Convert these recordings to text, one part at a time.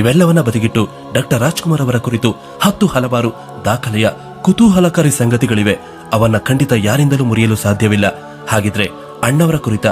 ಇವೆಲ್ಲವನ್ನ ಬದಿಗಿಟ್ಟು ಡಾಕ್ಟರ್ ರಾಜ್ಕುಮಾರ್ ಅವರ ಕುರಿತು ಹತ್ತು ಹಲವಾರು ದಾಖಲೆಯ ಕುತೂಹಲಕಾರಿ ಸಂಗತಿಗಳಿವೆ. ಅವನ್ನ ಖಂಡಿತ ಯಾರಿಂದಲೂ ಮುರಿಯಲು ಸಾಧ್ಯವಿಲ್ಲ. ಹಾಗಿದ್ರೆ ಅಣ್ಣವರ ಕುರಿತ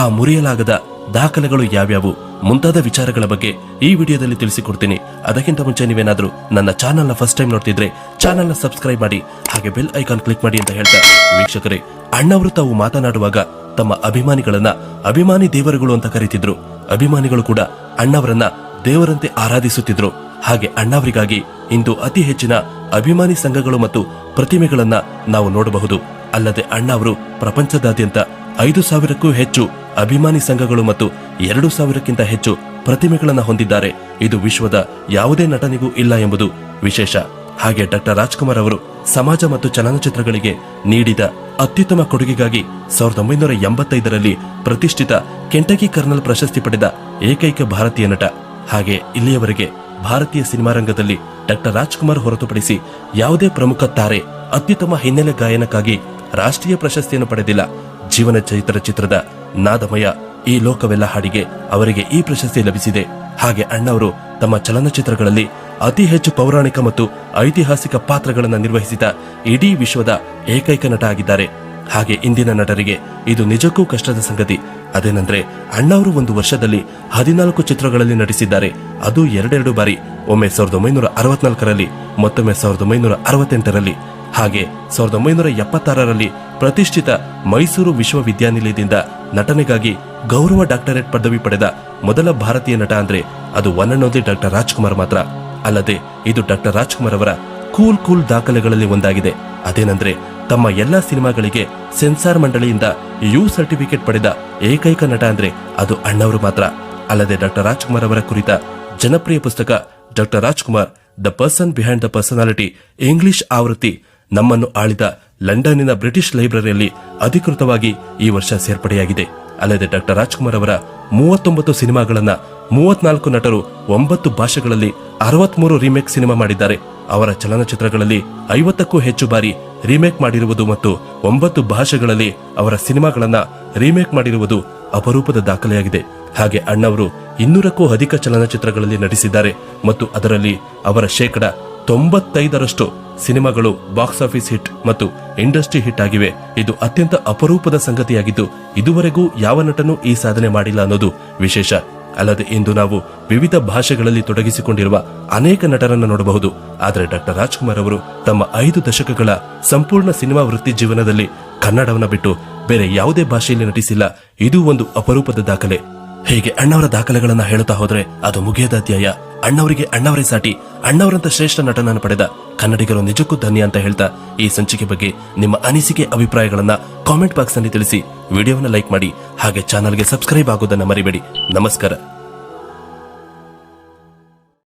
ಆ ಮುರಿಯಲಾಗದ ದಾಖಲೆಗಳು ಯಾವ್ಯಾವು? ಮುಂತಾದ ವಿಚಾರಗಳ ಬಗ್ಗೆ ಈ ವಿಡಿಯೋದಲ್ಲಿ ತಿಳಿಸಿಕೊಡ್ತೀನಿ. ಅದಕ್ಕಿಂತ ಮುಂಚೆ ನೀವೇನಾದ್ರೂ ನನ್ನ ಚಾನೆಲ್ನ ಫಸ್ಟ್ ಟೈಮ್ ನೋಡ್ತಿದ್ರೆ ಚಾನೆಲ್ನ ಸಬ್ಸ್ಕ್ರೈಬ್ ಮಾಡಿ, ಹಾಗೆ ಬೆಲ್ ಐಕಾನ್ ಕ್ಲಿಕ್ ಮಾಡಿ ಅಂತ ಹೇಳ್ತಾ ವೀಕ್ಷಕರೇ, ಅಣ್ಣವರು ತಾವು ಮಾತನಾಡುವಾಗ ತಮ್ಮ ಅಭಿಮಾನಿಗಳನ್ನ ಅಭಿಮಾನಿ ದೇವರುಗಳು ಅಂತ ಕರೀತಿದ್ರು. ಅಭಿಮಾನಿಗಳು ಕೂಡ ಅಣ್ಣವರನ್ನ ದೇವರಂತೆ ಆರಾಧಿಸುತ್ತಿದ್ರು ಹಾಗೆ ಅಣ್ಣವರಿಗಾಗಿ ಇಂದು ಅತಿ ಹೆಚ್ಚಿನ ಅಭಿಮಾನಿ ಸಂಘಗಳು ಮತ್ತು ಪ್ರತಿಮೆಗಳನ್ನ ನಾವು ನೋಡಬಹುದು. ಅಲ್ಲದೆ ಅಣ್ಣಾವರು ಪ್ರಪಂಚದಾದ್ಯಂತ ಐದು ಸಾವಿರಕ್ಕೂ ಹೆಚ್ಚು ಅಭಿಮಾನಿ ಸಂಘಗಳು ಮತ್ತು ಎರಡು ಸಾವಿರಕ್ಕಿಂತ ಹೆಚ್ಚು ಪ್ರತಿಮೆಗಳನ್ನು ಹೊಂದಿದ್ದಾರೆ. ಇದು ವಿಶ್ವದ ಯಾವುದೇ ನಟನಿಗೂ ಇಲ್ಲ ಎಂಬುದು ವಿಶೇಷ. ಹಾಗೆ ಡಾಕ್ಟರ್ ರಾಜ್ಕುಮಾರ್ ಅವರು ಸಮಾಜ ಮತ್ತು ಚಲನಚಿತ್ರಗಳಿಗೆ ನೀಡಿದ ಅತ್ಯುತ್ತಮ ಕೊಡುಗೆಗಾಗಿ ಸಾವಿರದ ಒಂಬೈನೂರ ಎಂಬತ್ತೈದರಲ್ಲಿ ಪ್ರತಿಷ್ಠಿತ ಕೆಂಟಕಿ ಕರ್ನಲ್ ಪ್ರಶಸ್ತಿ ಪಡೆದ ಏಕೈಕ ಭಾರತೀಯ ನಟ. ಹಾಗೆ ಇಲ್ಲಿಯವರೆಗೆ ಭಾರತೀಯ ಸಿನಿಮಾ ರಂಗದಲ್ಲಿ ಡಾಕ್ಟರ್ ರಾಜ್ಕುಮಾರ್ ಹೊರತುಪಡಿಸಿ ಯಾವುದೇ ಪ್ರಮುಖ ತಾರೆ ಅತ್ಯುತ್ತಮ ಹಿನ್ನೆಲೆ ಗಾಯನಕ್ಕಾಗಿ ರಾಷ್ಟ್ರೀಯ ಪ್ರಶಸ್ತಿಯನ್ನು ಪಡೆದಿಲ್ಲ. ಜೀವನ ಚರಿತ್ರ ಚಿತ್ರದ ನಾದಮಯ ಈ ಲೋಕವೆಲ್ಲ ಹಾಡಿಗೆ ಅವರಿಗೆ ಈ ಪ್ರಶಸ್ತಿ ಲಭಿಸಿದೆ. ಹಾಗೆ ಅಣ್ಣವರು ತಮ್ಮ ಚಲನಚಿತ್ರಗಳಲ್ಲಿ ಅತಿ ಹೆಚ್ಚು ಪೌರಾಣಿಕ ಮತ್ತು ಐತಿಹಾಸಿಕ ಪಾತ್ರಗಳನ್ನು ನಿರ್ವಹಿಸಿದ ಇಡೀ ವಿಶ್ವದ ಏಕೈಕ ನಟ ಆಗಿದ್ದಾರೆ. ಹಾಗೆ ಇಂದಿನ ನಟರಿಗೆ ಇದು ನಿಜಕ್ಕೂ ಕಷ್ಟದ ಸಂಗತಿ. ಅದೇನೆಂದ್ರೆ, ಅಣ್ಣವರು ಒಂದು ವರ್ಷದಲ್ಲಿ ಹದಿನಾಲ್ಕು ಚಿತ್ರಗಳಲ್ಲಿ ನಟಿಸಿದ್ದಾರೆ. ಅದು ಎರಡೆರಡು ಬಾರಿ. ಒಮ್ಮೆ ಸಾವಿರದ ಒಂಬೈನೂರ ಅರವತ್ನಾಲ್ಕರಲ್ಲಿ, ಮತ್ತೊಮ್ಮೆ ಸಾವಿರದ ಒಂಬೈನೂರ ಅರವತ್ತೆಂಟರಲ್ಲಿ. ಹಾಗೆ ಸಾವಿರದ ಒಂಬೈನೂರ ಎಪ್ಪತ್ತಾರರಲ್ಲಿ ಪ್ರತಿಷ್ಠಿತ ಮೈಸೂರು ವಿಶ್ವವಿದ್ಯಾನಿಲಯದಿಂದ ನಟನೆಗಾಗಿ ಗೌರವ ಡಾಕ್ಟರೇಟ್ ಪದವಿ ಪಡೆದ ಮೊದಲ ಭಾರತೀಯ ನಟ ಅಂದ್ರೆ ಅದು ಒನ್ ಅಂಡ್ ಡಾಕ್ಟರ್ ರಾಜ್ಕುಮಾರ್ ಮಾತ್ರ. ಅಲ್ಲದೆ ಇದು ಡಾಕ್ಟರ್ ರಾಜ್ಕುಮಾರ್ ಅವರ ಕೂಲ್ ಕೂಲ್ ದಾಖಲೆಗಳಲ್ಲಿ ಒಂದಾಗಿದೆ. ಅದೇನೆಂದ್ರೆ ತಮ್ಮ ಎಲ್ಲ ಸಿನಿಮಾಗಳಿಗೆ ಸೆನ್ಸಾರ್ ಮಂಡಳಿಯಿಂದ ಯು ಸರ್ಟಿಫಿಕೇಟ್ ಪಡೆದ ಏಕೈಕ ನಟ ಅಂದ್ರೆ ಅದು ಅಣ್ಣವರು ಮಾತ್ರ. ಅಲ್ಲದೆ ಡಾಕ್ಟರ್ ರಾಜ್ಕುಮಾರ್ ಅವರ ಕುರಿತ ಜನಪ್ರಿಯ ಪುಸ್ತಕ doctor Rajkumar the person behind the personality English ಆವೃತ್ತಿ, ನಮ್ಮನ್ನು ಆಳಿದ ಲಂಡನ್ನಿನ ಬ್ರಿಟಿಷ್ ಲೈಬ್ರರಿಯಲ್ಲಿ ಅಧಿಕೃತವಾಗಿ ಈ ವರ್ಷ ಸೇರ್ಪಡೆಯಾಗಿದೆ. ಅಲ್ಲದೆ ಡಾಕ್ಟರ್ ರಾಜ್ಕುಮಾರ್ ಅವರ ಮೂವತ್ತೊಂಬತ್ತು ಸಿನಿಮಾಗಳನ್ನ ಮೂವತ್ನಾಲ್ಕು ನಟರು ಒಂಬತ್ತು ಭಾಷೆಗಳಲ್ಲಿ ಅರವತ್ಮೂರು ರೀಮೇಕ್ ಸಿನಿಮಾ ಮಾಡಿದ್ದಾರೆ. ಅವರ ಚಲನಚಿತ್ರಗಳಲ್ಲಿ ಐವತ್ತಕ್ಕೂ ಹೆಚ್ಚು ಬಾರಿ ರೀಮೇಕ್ ಮಾಡಿರುವುದು ಮತ್ತು ಒಂಬತ್ತು ಭಾಷೆಗಳಲ್ಲಿ ಅವರ ಸಿನಿಮಾಗಳನ್ನ ರೀಮೇಕ್ ಮಾಡಿರುವುದು ಅಪರೂಪದ ದಾಖಲೆಯಾಗಿದೆ. ಹಾಗೆ ಅಣ್ಣವರು ಇನ್ನೂರಕ್ಕೂ ಅಧಿಕ ಚಲನಚಿತ್ರಗಳಲ್ಲಿ ನಟಿಸಿದ್ದಾರೆ ಮತ್ತು ಅದರಲ್ಲಿ ಅವರ ಶೇಕಡ ತೊಂಬತ್ತೈದರಷ್ಟು ಸಿನಿಮಾಗಳು ಬಾಕ್ಸ್ ಆಫೀಸ್ ಹಿಟ್ ಮತ್ತು ಇಂಡಸ್ಟ್ರಿ ಹಿಟ್ ಆಗಿವೆ. ಇದು ಅತ್ಯಂತ ಅಪರೂಪದ ಸಂಗತಿಯಾಗಿದ್ದು, ಇದುವರೆಗೂ ಯಾವ ನಟನೂ ಈ ಸಾಧನೆ ಮಾಡಿಲ್ಲ ಅನ್ನೋದು ವಿಶೇಷ. ಅಲ್ಲದೆ ಇಂದು ನಾವು ವಿವಿಧ ಭಾಷೆಗಳಲ್ಲಿ ತೊಡಗಿಸಿಕೊಂಡಿರುವ ಅನೇಕ ನಟರನ್ನು ನೋಡಬಹುದು. ಆದರೆ ಡಾಕ್ಟರ್ ರಾಜ್ಕುಮಾರ್ ಅವರು ತಮ್ಮ ಐದು ದಶಕಗಳ ಸಂಪೂರ್ಣ ಸಿನಿಮಾ ವೃತ್ತಿ ಜೀವನದಲ್ಲಿ ಕನ್ನಡವನ್ನು ಬಿಟ್ಟು ಬೇರೆ ಯಾವುದೇ ಭಾಷೆಯಲ್ಲಿ ನಟಿಸಿಲ್ಲ. ಇದು ಒಂದು ಅಪರೂಪದ ದಾಖಲೆ. ಹೀಗೆ ಅಣ್ಣವರ ದಾಖಲೆಗಳನ್ನ ಹೇಳುತ್ತಾ ಹೋದರೆ ಅದು ಮುಗಿಯದ ಅಧ್ಯಾಯ. ಅಣ್ಣವರಿಗೆ ಅಣ್ಣವರೇ ಸಾಟಿ. ಅಣ್ಣವರಂತ ಶ್ರೇಷ್ಠ ನಟನನ್ನು ಪಡೆದ ಕನ್ನಡಿಗರು ನಿಜಕ್ಕೂ ಧನ್ಯ ಅಂತ ಹೇಳ್ತಾ ಈ ಸಂಚಿಕೆ ಬಗ್ಗೆ ನಿಮ್ಮ ಅನಿಸಿಕೆ, ಅಭಿಪ್ರಾಯಗಳನ್ನ ಕಾಮೆಂಟ್ ಬಾಕ್ಸ್ನಲ್ಲಿ ತಿಳಿಸಿ. ವಿಡಿಯೋವನ್ನ ಲೈಕ್ ಮಾಡಿ, ಹಾಗೆ ಚಾನಲ್ಗೆ ಸಬ್ಸ್ಕ್ರೈಬ್ ಆಗೋದನ್ನ ಮರಿಬೇಡಿ. ನಮಸ್ಕಾರ.